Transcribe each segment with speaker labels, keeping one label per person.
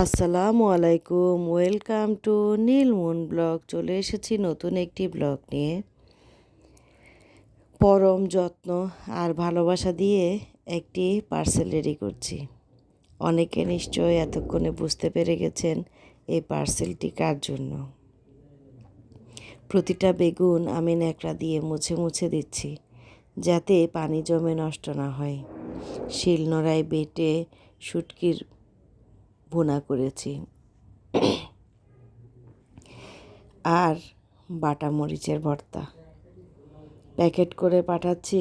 Speaker 1: আসসালামু আলাইকুম, welcome to নীলমুন blog. চলে এসেছি নতুন একটি ব্লগ নিয়ে। পরম যত্ন আর ভালোবাসা দিয়ে একটি পার্সেল রেডি করছি। অনেকে নিশ্চয় এতক্ষণে বুঝতে পেরে গেছেন এই পার্সেলটি কার জন্য। প্রতিটা বেগুন আমি ন্যাকড়া দিয়ে মুছে মুছে দিচ্ছি, যাতে পানি জমে নষ্ট না হয়। শিলনোড়ায় বেটে শুটকির ভুনা করেছি। আর বাটা মরিচের ভর্তা। প্যাকেট করে পাঠাচ্ছি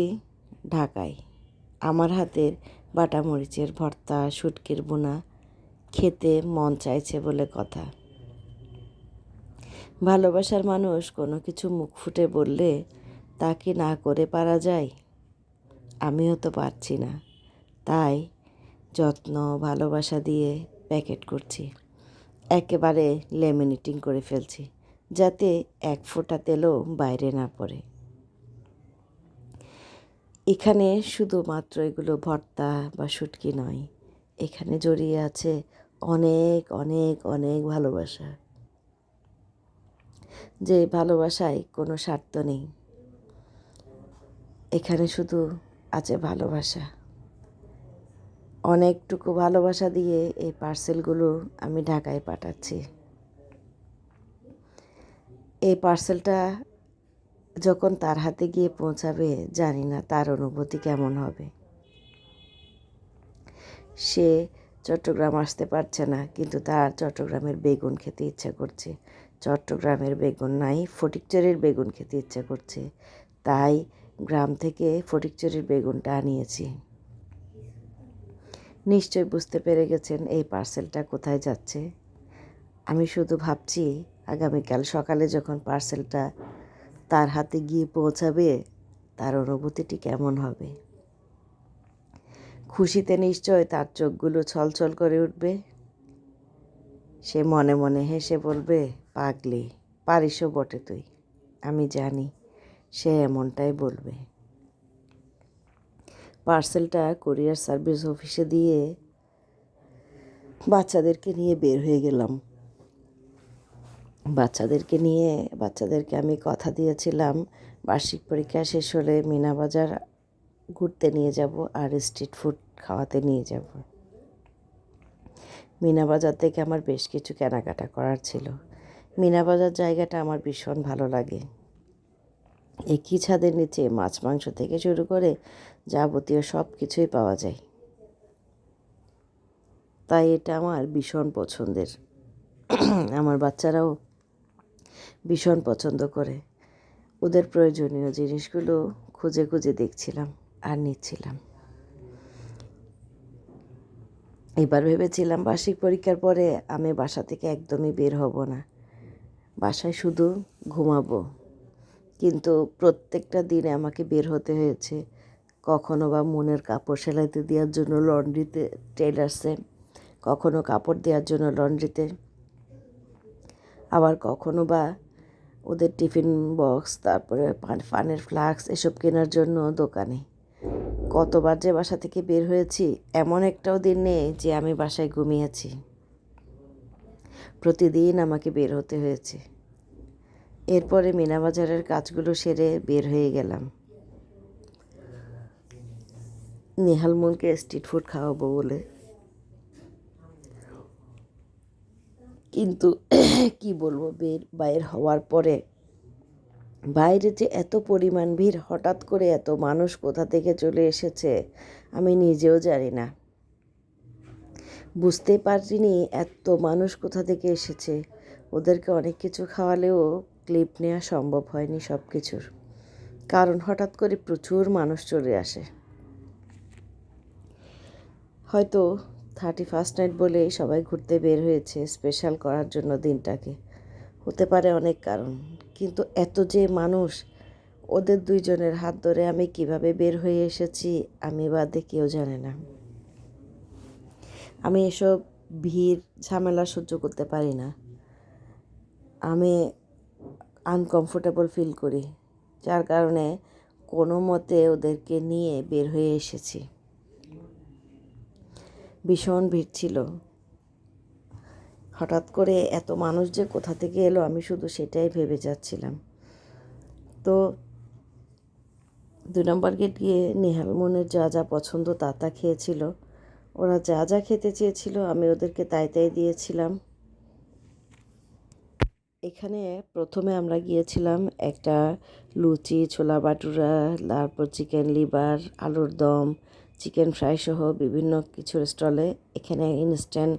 Speaker 1: ঢাকায়। আমার হাতের বাটা মরিচের ভর্তা, শুটকির বোনা খেতে মন চাইছে বলে কথা। ভালোবাসার মানুষ কোনো কিছু মুখ ফুটে বললে তা কি না করে পারা যায়? আমিও তো পারছি না। তাই যত্ন, ভালোবাসা দিয়ে প্যাকেট করছি। একেবারে লেমিনেটিং করে ফেলছি, যাতে এক ফোঁটা তেলও বাইরে না পড়ে। এখানে শুধুমাত্র এগুলো ভর্তা বা শুটকি নয়, এখানে জড়িয়ে আছে অনেক অনেক অনেক ভালোবাসা। যে ভালোবাসায় কোনো স্বার্থ নেই, এখানে শুধু আছে ভালোবাসা। অনেকটুকু ভালোবাসা দিয়ে এই পার্সেলগুলো আমি ঢাকায় পাঠাচ্ছি। এই পার্সেলটা যখন তার হাতে গিয়ে পৌঁছাবে, জানি না তার অনুভূতি কেমন হবে। সে চট্টগ্রাম আসতে পারছে না, কিন্তু তার চট্টগ্রামের বেগুন খেতে ইচ্ছা করছে। চট্টগ্রামের বেগুন নাই, ফটিকচুরির বেগুন খেতে ইচ্ছা করছে। তাই গ্রাম থেকে ফটিকচুরির বেগুনটা আনিয়েছি। নিশ্চয় বুঝতে পেরে গেছেন এই পার্সেলটা কোথায় যাচ্ছে। আমি শুধু ভাবছি, আগামীকাল সকালে যখন পার্সেলটা তার হাতে গিয়ে পৌঁছাবে, তার অনুভূতিটি কেমন হবে? খুশিতে নিশ্চয় তার চোখগুলো ছলছল করে উঠবে। সে মনে মনে হেসে বলবে, পাগলি, পারিসও বটে তুই। আমি জানি সে এমনটাই বলবে। পার্সেলটা কোরিয়ার সার্ভিস অফিসে দিয়ে বাচ্চাদেরকে নিয়ে বের হয়ে গেলাম। বাচ্চাদেরকে নিয়ে, বাচ্চাদেরকে আমি কথা দিয়েছিলাম, বার্ষিক পরীক্ষা শেষ হলে মিনাবাজার ঘুরতে নিয়ে যাব আর স্ট্রিট ফুড খাওয়াতে নিয়ে যাব। মিনা বাজার থেকে আমার বেশ কিছু কেনাকাটা করার ছিল। মিনা বাজার জায়গাটা আমার ভীষণ ভালো লাগে। একই ছাদের নিচে মাছ, মাংস থেকে শুরু করে যাবতীয় সব কিছুই পাওয়া যায়। তাই এটা আমার ভীষণ পছন্দের। আমার বাচ্চারাও ভীষণ পছন্দ করে। ওদের প্রয়োজনীয় জিনিসগুলো খুঁজে খুঁজে দেখছিলাম আর নিচ্ছিলাম। এবার ভেবেছিলাম বার্ষিক পরীক্ষার পরে আমি বাসা থেকে একদমই বের হব না। বাসায় শুধু ঘুমাবো। কিন্তু প্রত্যেকটা দিনে আমাকে বের হতে হয়েছে। কখনো বা মনের কাপড় সেলাইতে দেওয়ার জন্য লন্ড্রিতে টেলার্সে কখনো কাপড় দেওয়ার জন্য লন্ড্রিতে, আবার কখনো বা ওদের টিফিন বক্স, তারপরে পানের ফ্লাক্স এসব কেনার জন্য দোকানে। কতবার যে বাসা থেকে বের হয়েছি, এমন একটাও দিন নেই যে আমি বাসায় ঘুমিয়েছি। প্রতিদিন আমাকে বের হতে হয়েছে। এরপরে মিনাবাজারের কাজগুলো সেরে বের হয়ে গেলাম। নেহালমনকে স্ট্রিট ফুড খাওয়াবো বলে। কিন্তু কি বলব, বের, বাইর হওয়ার পরে বাইরে যে এত পরিমাণ ভিড়, হঠাৎ করে এত মানুষ কোথা থেকে চলে এসেছে, আমি নিজেও জানি না। বুঝতে পারিনি এত মানুষ কোথা থেকে এসেছে। ওদেরকে অনেক কিছু খাওয়ালেও ক্লিপ নেওয়া সম্ভব হয়নি সব কিছুর কারণ হঠাৎ করে প্রচুর মানুষ চলে আসে। হয়তো থার্টি ফার্স্ট নাইট বলে সবাই ঘুরতে বের হয়েছে স্পেশাল করার জন্য দিনটাকে। হতে পারে অনেক কারণ, কিন্তু এত যে মানুষ, ওদের দুইজনের হাত ধরে আমি কীভাবে বের হয়ে এসেছি আমি বাদে কেউ জানে না। আমি এসব ভিড়, ঝামেলা সহ্য করতে পারি না। আমি আনকমফোর্টেবল ফিল করি, যার কারণে কোনো মতে ওদেরকে নিয়ে বের হয়ে এসেছি। ভীষণ ভিড় ছিল। হঠাৎ করে এত মানুষ যে কোথা থেকে এলো, আমি শুধু সেটাই ভেবে যাচ্ছিলাম। তো দুই নম্বর গেট গিয়ে নেহাল মনের যা যা পছন্দ তা তা খেয়েছিল। ওরা যা যা খেতে চেয়েছিল, আমি ওদেরকে তাই তাই দিয়েছিলাম। এখানে প্রথমে আমরা গিয়েছিলাম একটা লুচি, ছোলা বাটুরা, তারপর চিকেন লিভার, আলুর দম চিকেন ফ্রাই সহ বিভিন্ন কিছু স্টলে এখানে ইনস্ট্যান্ট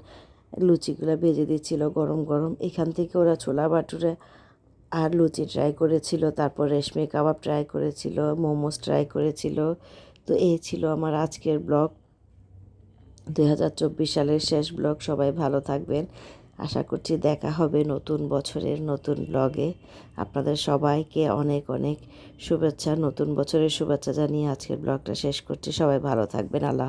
Speaker 1: লুচিগুলো ভেজে দিচ্ছিল গরম গরম। এখান থেকে ওরা ছোলা বাটুরে আর লুচি ট্রাই করেছিল, তারপর রেশমি কাবাব ট্রাই করেছিল, মোমোস ট্রাই করেছিল। তো এই ছিল আমার আজকের ব্লগ। দুই হাজার চব্বিশ সালের শেষ ব্লগ। সবাই ভালো থাকবেন। আশা করছি দেখা হবে নতুন বছরের নতুন ব্লগে আপনাদের সবাইকে অনেক অনেক শুভেচ্ছা, নতুন বছরের শুভেচ্ছা জানিয়ে আজকের ব্লগটা শেষ করছি। সবাই ভালো থাকবেন, আল্লাহ